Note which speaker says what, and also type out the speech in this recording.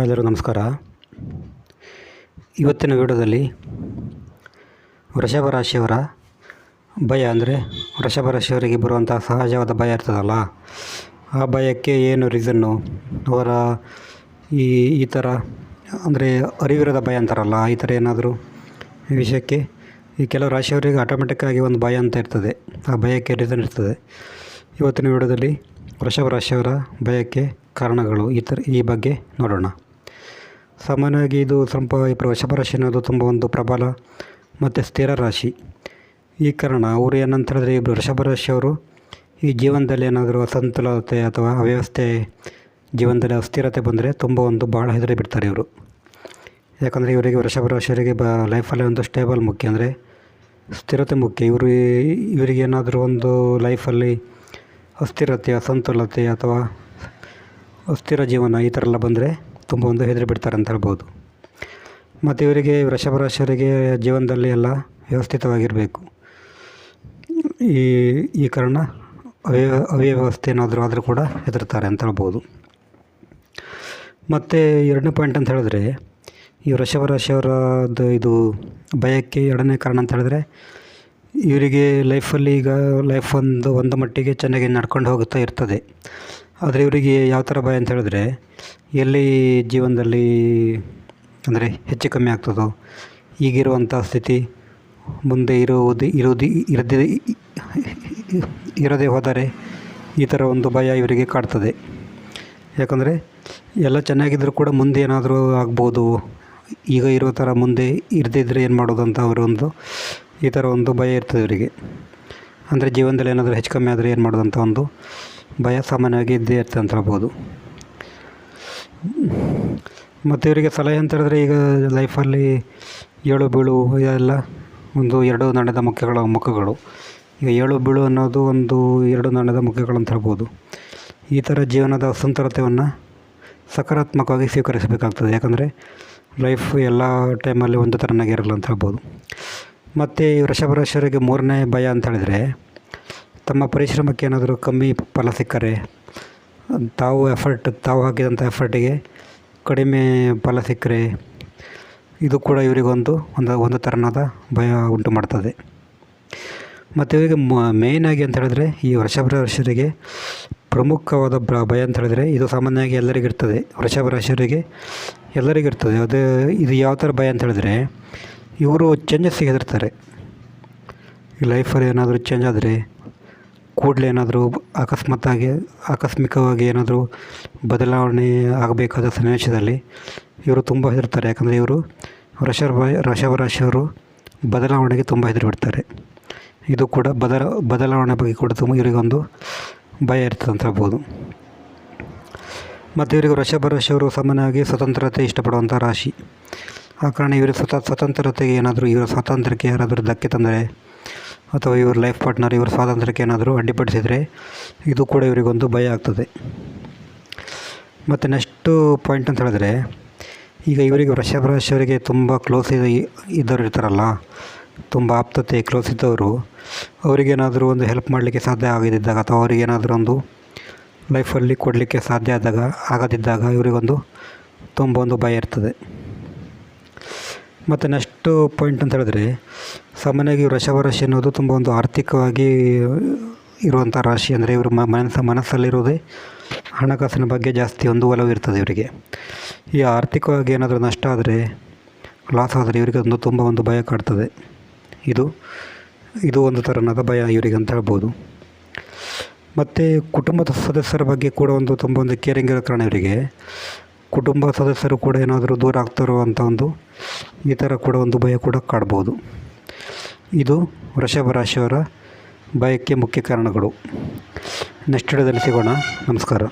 Speaker 1: ಎಲ್ಲರೂ, ನಮಸ್ಕಾರ. ಇವತ್ತಿನ ವಿಡಿಯೋದಲ್ಲಿ ವೃಷಭ ರಾಶಿಯವರ ಭಯ ಅಂದರೆ ವೃಷಭ ರಾಶಿಯವರಿಗೆ ಬರುವಂಥ ಸಹಜವಾದ ಭಯ ಇರ್ತದಲ್ಲ, ಆ ಭಯಕ್ಕೆ ಏನು ರೀಸನ್ನು ಅವರ ಈ ಈ ಥರ ಅಂದರೆ ಅರಿವಿರದ ಭಯ ಅಂತಾರಲ್ಲ, ಈ ಥರ ಏನಾದರೂ ಈ ವಿಷಯಕ್ಕೆ ಈ ಕೆಲವು ರಾಶಿಯವರಿಗೆ ಆಟೋಮೆಟಿಕ್ಕಾಗಿ ಒಂದು ಭಯ ಅಂತ ಇರ್ತದೆ, ಆ ಭಯಕ್ಕೆ ರೀಸನ್ ಇರ್ತದೆ. ಇವತ್ತಿನ ವಿಡಿಯೋದಲ್ಲಿ ವೃಷಭ ರಾಶಿಯವರ ಭಯಕ್ಕೆ ಕಾರಣಗಳು ಈ ಥರ ಈ ಬಗ್ಗೆ ನೋಡೋಣ. ಸಾಮಾನ್ಯವಾಗಿ ಇದು ಸ್ವಲ್ಪ ಈ ವೃಷಭ ರಾಶಿ ಅನ್ನೋದು ತುಂಬ ಒಂದು ಪ್ರಬಲ ಮತ್ತು ಸ್ಥಿರ ರಾಶಿ. ಈ ಕಾರಣ ಅವರು ಏನಂತ ಹೇಳಿದ್ರೆ ಇಬ್ಬರು ವೃಷಭ ರಾಶಿಯವರು ಈ ಜೀವನದಲ್ಲಿ ಏನಾದರೂ ಅಸಂತುಲತೆ ಅಥವಾ ಅವ್ಯವಸ್ಥೆ ಜೀವನದಲ್ಲಿ ಅಸ್ಥಿರತೆ ಬಂದರೆ ತುಂಬ ಒಂದು ಭಾಳ ಹೆದರಿ ಬಿಡ್ತಾರೆ ಇವರು. ಯಾಕಂದರೆ ಇವರಿಗೆ ವೃಷಭ ರಾಶಿಯವರಿಗೆ ಬ ಲೈಫಲ್ಲಿ ಒಂದು ಸ್ಟೇಬಲ್ ಮುಖ್ಯ ಅಂದರೆ ಸ್ಥಿರತೆ ಮುಖ್ಯ. ಇವರು ಇವರಿಗೆ ಏನಾದರೂ ಒಂದು ಲೈಫಲ್ಲಿ ಅಸ್ಥಿರತೆ, ಅಸಂತುಲತೆ ಅಥವಾ ಅಸ್ಥಿರ ಜೀವನ ಈ ಥರ ಎಲ್ಲ ಬಂದರೆ ತುಂಬ ಒಂದು ಹೆದರಿ ಬಿಡ್ತಾರೆ ಅಂತ ಹೇಳ್ಬೋದು. ಮತ್ತು ಇವರಿಗೆ ವೃಷಭ ರಾಶಿಯವರಿಗೆ ಜೀವನದಲ್ಲಿ ಎಲ್ಲ ವ್ಯವಸ್ಥಿತವಾಗಿರಬೇಕು. ಈ ಈ ಕಾರಣ ಅವ್ಯವ ಅವ್ಯವಸ್ಥೆ ಏನಾದರೂ ಆದರೂ ಕೂಡ ಹೆದರ್ತಾರೆ ಅಂತ ಹೇಳ್ಬೋದು. ಮತ್ತು ಎರಡನೇ ಪಾಯಿಂಟ್ ಅಂತ ಹೇಳಿದ್ರೆ, ಈ ವೃಷಭ ರಾಶಿಯವರದ್ದು ಇದು ಭಯಕ್ಕೆ ಎರಡನೇ ಕಾರಣ ಅಂತ ಹೇಳಿದ್ರೆ, ಇವರಿಗೆ ಲೈಫಲ್ಲಿ ಈಗ ಲೈಫ್ ಒಂದು ಒಂದು ಮಟ್ಟಿಗೆ ಚೆನ್ನಾಗಿ ನಡ್ಕೊಂಡು ಹೋಗುತ್ತಾ ಇರ್ತದೆ. ಆದರೆ ಇವರಿಗೆ ಯಾವ ಥರ ಭಯ ಅಂತ ಹೇಳಿದ್ರೆ, ಎಲ್ಲಿ ಜೀವನದಲ್ಲಿ ಅಂದರೆ ಹೆಚ್ಚು ಕಮ್ಮಿ ಆಗ್ತದೋ ಈಗಿರುವಂಥ ಸ್ಥಿತಿ ಮುಂದೆ ಇರುವುದು ಇರುವುದು, ಇರದೇ ಇರದೇ ಹೋದರೆ ಈ ಥರ ಒಂದು ಭಯ ಇವರಿಗೆ ಕಾಡ್ತದೆ. ಯಾಕಂದರೆ ಎಲ್ಲ ಚೆನ್ನಾಗಿದ್ದರೂ ಕೂಡ ಮುಂದೆ ಏನಾದರೂ ಆಗ್ಬೋದು, ಈಗ ಇರೋ ಥರ ಮುಂದೆ ಇರದಿದ್ದರೆ ಏನು ಮಾಡೋದು ಅಂತ ಅವರೊಂದು ಈ ಥರ ಒಂದು ಭಯ ಇರ್ತದೆ ಇವರಿಗೆ. ಅಂದರೆ ಜೀವನದಲ್ಲಿ ಏನಾದರೂ ಹೆಚ್ಚು ಕಮ್ಮಿ ಆದರೆ ಏನು ಮಾಡೋದು ಅಂತ ಒಂದು ಭಯ ಸಾಮಾನ್ಯವಾಗಿ ಇದ್ದೇ ಇರ್ತದೆ ಅಂತ ಹೇಳ್ಬೋದು. ಮತ್ತು ಇವರಿಗೆ ಸಲಹೆ ಅಂತ ಹೇಳಿದ್ರೆ ಈಗ ಲೈಫಲ್ಲಿ ಏಳು ಬೀಳು ಇದೆಲ್ಲ ಒಂದು ಎರಡು ನಾಣ್ಯದ ಮುಖ್ಯಗಳ ಮುಖಗಳು. ಈಗ ಏಳು ಬೀಳು ಅನ್ನೋದು ಒಂದು ಎರಡು ನಾಣ್ಯದ ಮುಖಗಳು ಅಂತ ಹೇಳ್ಬೋದು. ಈ ಥರ ಜೀವನದ ಅಸಂತರತೆಯನ್ನು ಸಕಾರಾತ್ಮಕವಾಗಿ ಸ್ವೀಕರಿಸಬೇಕಾಗ್ತದೆ. ಯಾಕಂದರೆ ಲೈಫ್ ಎಲ್ಲ ಟೈಮಲ್ಲಿ ಒಂದು ಥರನಾಗಿರಲ್ಲ ಅಂತ ಹೇಳ್ಬೋದು. ಮತ್ತು ವೃಷಭ ರಾಶಿಯವರಿಗೆ ಮೂರನೇ ಭಯ ಅಂತ ಹೇಳಿದರೆ ತಮ್ಮ ಪರಿಶ್ರಮಕ್ಕೆ ಏನಾದರೂ ಕಮ್ಮಿ ಫಲ ಸಿಕ್ಕರೆ, ತಾವು ಎಫರ್ಟ್ ತಾವು ಹಾಕಿದಂಥ ಎಫರ್ಟಿಗೆ ಕಡಿಮೆ ಫಲ ಸಿಕ್ಕರೆ, ಇದು ಕೂಡ ಇವರಿಗೊಂದು ಒಂದು ಒಂದು ಥರನಾದ ಭಯ ಉಂಟು ಮಾಡ್ತದೆ. ಮತ್ತು ಇವರಿಗೆ ಮೇಯ್ನಾಗಿ ಅಂತ ಹೇಳಿದ್ರೆ ಈ ವೃಷಭ ರಾಶಿಯರಿಗೆ ಪ್ರಮುಖವಾದ ಭಯ ಅಂತ ಹೇಳಿದ್ರೆ ಇದು ಸಾಮಾನ್ಯವಾಗಿ ಎಲ್ಲರಿಗೂ ಇರ್ತದೆ. ವೃಷಭ ಎಲ್ಲರಿಗೂ ಇರ್ತದೆ. ಅದು, ಇದು ಯಾವ ಥರ ಭಯ ಅಂತ ಹೇಳಿದ್ರೆ ಇವರು ಚೇಂಜಸ್ಸಿಗೆ ಹೆದರ್ತಾರೆ. ಈ ಲೈಫಲ್ಲಿ ಏನಾದರೂ ಚೇಂಜ್ ಆದರೆ ಕೂಡಲೇ ಏನಾದರೂ ಅಕಸ್ಮಾತ್ತಾಗಿ, ಆಕಸ್ಮಿಕವಾಗಿ ಏನಾದರೂ ಬದಲಾವಣೆ ಆಗಬೇಕಾದ ಸನ್ನಿವೇಶದಲ್ಲಿ ಇವರು ತುಂಬ ಹೆದರ್ತಾರೆ. ಯಾಕಂದರೆ ಇವರು ವೃಷಭ ವೃಷಭ ರಾಶಿಯವರು ಬದಲಾವಣೆಗೆ ತುಂಬ ಹೆದರು ಬಿಡ್ತಾರೆ ಇದು ಕೂಡ ಬದಲ, ಬದಲಾವಣೆ ಬಗ್ಗೆ ಕೂಡ ತುಂಬ ಇವರಿಗೊಂದು ಭಯ ಇರ್ತದೆ ಅಂತ ಹೇಳ್ಬೋದು. ಮತ್ತು ಇವರಿಗೆ ವೃಷಭ ರಾಶಿಯವರು ಸಾಮಾನ್ಯವಾಗಿ ಸ್ವತಂತ್ರತೆ ಇಷ್ಟಪಡುವಂಥ ರಾಶಿ. ಆ ಕಾರಣ ಇವರು ಸ್ವತ, ಸ್ವತಂತ್ರತೆಗೆ ಏನಾದರೂ, ಇವರ ಸ್ವಾತಂತ್ರ್ಯಕ್ಕೆ ಯಾರಾದರೂ ಧಕ್ಕೆ ತಂದರೆ ಅಥವಾ ಇವ್ರ ಲೈಫ್ ಪಾರ್ಟ್ನರ್ ಇವ್ರ ಸ್ವಾತಂತ್ರ್ಯಕ್ಕೆ ಏನಾದರೂ ಅಡ್ಡಿಪಡಿಸಿದರೆ ಇದು ಕೂಡ ಇವರಿಗೊಂದು ಭಯ ಆಗ್ತದೆ. ಮತ್ತು ನೆಕ್ಸ್ಟು ಪಾಯಿಂಟ್ ಅಂತ ಹೇಳಿದ್ರೆ, ಈಗ ಇವರಿಗೆ ವೃಷಭ ರಾಶಿಯವರಿಗೆ ತುಂಬ ಕ್ಲೋಸ್ ಇದ್ದವರು ಇರ್ತಾರಲ್ಲ, ತುಂಬ ಆಪ್ತತೆ ಕ್ಲೋಸ್ ಇದ್ದವರು ಅವರಿಗೇನಾದರೂ ಒಂದು ಹೆಲ್ಪ್ ಮಾಡಲಿಕ್ಕೆ ಸಾಧ್ಯ ಆಗದಿದ್ದಾಗ ಅಥವಾ ಅವರಿಗೇನಾದರೂ ಒಂದು ಲೈಫಲ್ಲಿ ಕೊಡಲಿಕ್ಕೆ ಸಾಧ್ಯ ಆದಾಗ, ಆಗದಿದ್ದಾಗ ಇವರಿಗೊಂದು ತುಂಬ ಒಂದು ಭಯ ಇರ್ತದೆ. ಮತ್ತು ನೆಕ್ಸ್ಟು ಪಾಯಿಂಟ್ ಅಂತ ಹೇಳಿದ್ರೆ, ಸಾಮಾನ್ಯವಾಗಿ ವೃಷಭ ರಾಶಿ ಅನ್ನೋದು ತುಂಬ ಒಂದು ಆರ್ಥಿಕವಾಗಿ ಇರುವಂಥ ರಾಶಿ ಅಂದರೆ ಇವರು ಮನಸ್ಸು, ಮನಸ್ಸಲ್ಲಿರೋದೇ ಹಣಕಾಸಿನ ಬಗ್ಗೆ ಜಾಸ್ತಿ ಒಂದು ಒಲವು ಇರ್ತದೆ ಇವರಿಗೆ. ಈ ಆರ್ಥಿಕವಾಗಿ ಏನಾದರೂ ನಷ್ಟ ಆದರೆ ಲಾಸ್ ಆದರೆ ಇವರಿಗೆ ಒಂದು ತುಂಬ ಒಂದು ಭಯ ಕಾಡ್ತದೆ. ಇದು ಇದು ಒಂದು ಥರನಾದ ಭಯ ಇವರಿಗೆ ಅಂತ ಹೇಳ್ಬೋದು. ಮತ್ತು ಕುಟುಂಬದ ಸದಸ್ಯರ ಬಗ್ಗೆ ಕೂಡ ಒಂದು ತುಂಬ ಒಂದು ಕೇರಿಂಗ್ ಇರೋ ಕಾರಣ ಇವರಿಗೆ. ಕುಟುಂಬ ಸದಸ್ಯರು ಕೂಡ ಏನಾದರೂ ದೂರ ಆಗ್ತಾರೋ ಅಂತ ಒಂದು ಈ ಥರ ಕೂಡ ಒಂದು ಭಯ ಕೂಡ ಕಾಡ್ಬೋದು. ಇದು ವೃಷಭ ರಾಶಿಯವರ ಭಯಕ್ಕೆ ಮುಖ್ಯ ಕಾರಣಗಳು. ನೆಕ್ಸ್ಟ್ ವಿಡಿಯೋದಲ್ಲಿ ಸಿಗೋಣ. ನಮಸ್ಕಾರ.